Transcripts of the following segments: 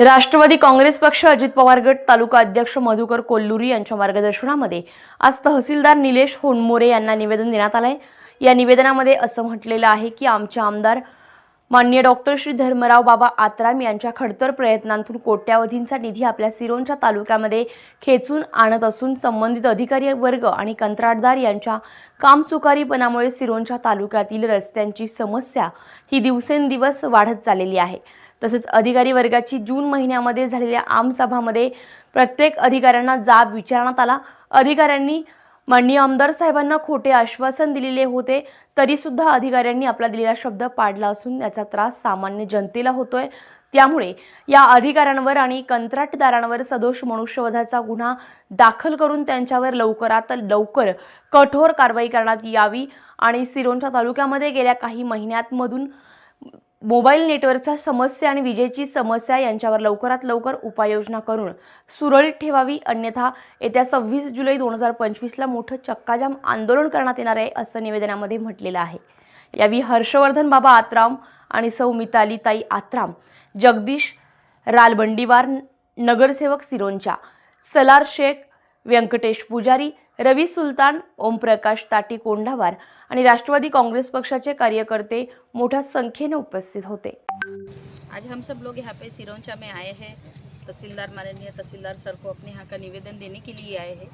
राष्ट्रवादी काँग्रेस पक्ष अजित पवार गट तालुका अध्यक्ष मधुकर कोल्लुरी यांच्या मार्गदर्शनामध्ये आज तहसीलदार निलेश होनमोरे यांना निवेदन देण्यात आलंय. या निवेदनामध्ये असं म्हटलेलं आहे की आमचे आमदार मान्य डॉक्टर श्री धर्मराव बाबा आत्राम यांच्या खडतर प्रयत्नांतून कोट्यावधींचा निधी आपल्या सिरोंच्या तालुक्यामध्ये खेचून आणत असून संबंधित अधिकारी वर्ग आणि कंत्राटदार यांच्या कामचुकारीपणामुळे सिरोंच्या तालुक्यातील रस्त्यांची समस्या ही दिवसेंदिवस वाढत चाललेली आहे. तसेच अधिकारी वर्गाची जून महिन्यामध्ये झालेल्या आमसभामध्ये प्रत्येक अधिकाऱ्यांना जाब विचारण्यात आला. अधिकाऱ्यांनी माननीय आमदार साहेबांना खोटे आश्वासन दिलेले होते तरीसुद्धा अधिकाऱ्यांनी आपला दिलेला शब्द पाडला असून याचा त्रास सामान्य जनतेला होतोय. त्यामुळे या अधिकाऱ्यांवर आणि कंत्राटदारांवर सदोष मनुष्यवधाचा गुन्हा दाखल करून त्यांच्यावर लवकरात लवकर कठोर कारवाई करण्यात यावी. आणि सिरोंच्या तालुक्यामध्ये गेल्या काही महिन्यातमधून मोबाईल नेटवर्कच्या समस्या आणि विजेची समस्या यांच्यावर लवकरात लवकर उपाययोजना करून सुरळीत ठेवावी. अन्यथा येत्या सव्वीस जुलै दोन हजार पंचवीसला मोठं चक्काजाम आंदोलन करण्यात येणार आहे असं निवेदनामध्ये म्हटलेलं आहे. यावेळी हर्षवर्धन बाबा आत्राम आणि सौ मिताली ताई आत्राम जगदीश रालबंडीवार नगरसेवक सिरोंचा सलार शेख व्यंकटेश पुजारी रवी सुलतान ओमप्रकाश ताटी कोंढावार आणि राष्ट्रवादी काँग्रेस पक्षाचे कार्यकर्ते मोठ्या संख्येने उपस्थित होते. आज हम सब लोग यहाँ पे सिरोंचा में आए हैं। तहसीलदार माननीय तहसीलदार सर को अपने यहाँ का निवेदन देने के लिए आए हैं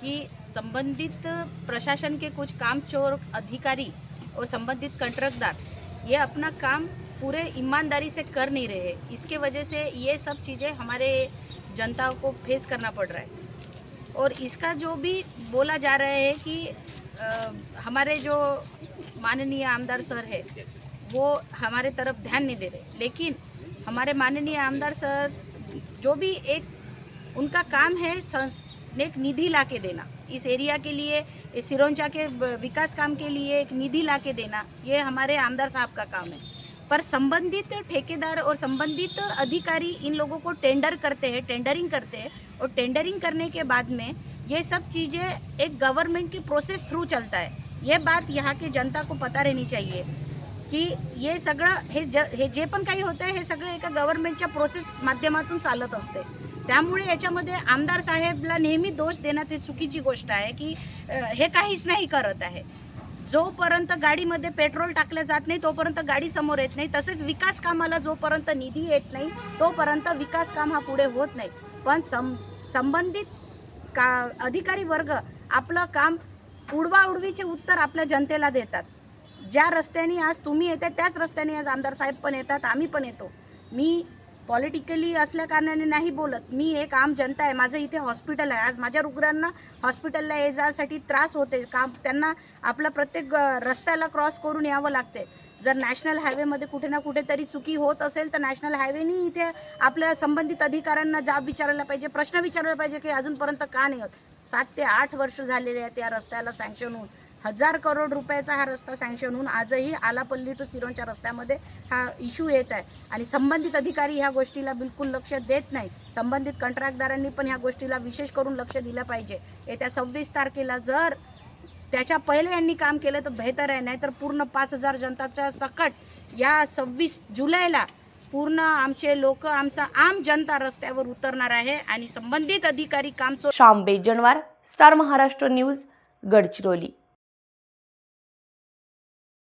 कि संबंधित प्रशासन के कुछ कामचोर अधिकारी और संबंधित कंट्रक्टदार ये अपना काम पूरे ईमानदारी से कर नहीं रहे हैं। इसके वजह से ये सब चीज़ें हमारे जनता को फेस करना पड़ रहा है। और इसका जो भी बोला जा रहा है कि अ, हमारे जो माननीय आमदार सर है वो हमारे तरफ़ ध्यान नहीं दे रहे। लेकिन हमारे माननीय आमदार सर जो भी एक उनका काम है एक निधि ला के देना। इस एरिया के लिए सिरोंचा के विकास काम के लिए एक निधि ला के देना ये हमारे आमदार साहब का काम है। पर संबंधित ठेकेदार और संबंधित अधिकारी इन लोगों को टेंडर करते हैं टेंडरिंग करते हैं और टेंडरिंग करने के बाद में ये सब चीज़ें एक गवर्नमेंट की प्रोसेस थ्रू चलता है। ये बात यहाँ की जनता को पता रहनी चाहिए की हे सगळं हे ज हे जे पण काही होतं आहे हे सगळं एका गव्हर्नमेंटच्या प्रोसेस माध्यमातून चालत असते त्यामुळे याच्यामध्ये आमदार साहेबला नेहमी दोष देण्यात ही चुकीची गोष्ट आहे की हे काहीच नाही करत आहे. जोपर्यंत गाडीमध्ये पेट्रोल टाकलं जात नाही तोपर्यंत गाडी समोर येत नाही. तसेच विकास कामाला जोपर्यंत निधी येत नाही तोपर्यंत विकास काम हा पुढे होत नाही. पण सं संबंधित का अधिकारी वर्ग आपलं काम उडवाउडवीचे उत्तर आपल्या जनतेला देतात. ज्या रस्त्याने आज तुम्ही येते त्याच रस्त्याने आज आमदार साहेब पण येतात आम्ही पण येतो. मी पॉलिटिकली असल्या कारणाने नाही बोलत. मी एक आम जनता आहे. माझं इथे हॉस्पिटल आहे. आज माझ्या रुग्णांना हॉस्पिटलला ये जासाठी त्रास होते. काम त्यांना आपला प्रत्येक रस्त्याला क्रॉस करून यावं लागते. जर नॅशनल हायवेमध्ये कुठे ना कुठेतरी चुकी होत असेल तर नॅशनल हायवेनी इथे आपल्या संबंधित अधिकाऱ्यांना जाब विचारायला पाहिजे प्रश्न विचारायला पाहिजे की अजूनपर्यंत का नाही होत. सात ते आठ वर्ष झालेले आहेत या रस्त्याला सँक्शन होऊन. हजार करोड रुपयाचा हा रस्ता सँक्शन होऊन आजही आलापल्ली टू सिरोनच्या रस्त्यामध्ये हा इश्यू येत आहे. आणि संबंधित अधिकारी ह्या गोष्टीला बिलकुल लक्ष देत नाही. संबंधित कंत्राटदारांनी पण ह्या गोष्टीला विशेष करून लक्ष दिलं पाहिजे. येत्या सव्वीस तारखेला जर त्याच्या पहिले यांनी काम केलं तर बेहतर आहे नाहीतर पूर्ण पाच हजार जनताच्या सकट या सव्वीस जुलैला पूर्ण आमचे लोक आमचा आम जनता रस्त्यावर उतरणार आहे आणि संबंधित अधिकारी काम श्याम बेजनवार स्टार महाराष्ट्र न्यूज गडचिरोली.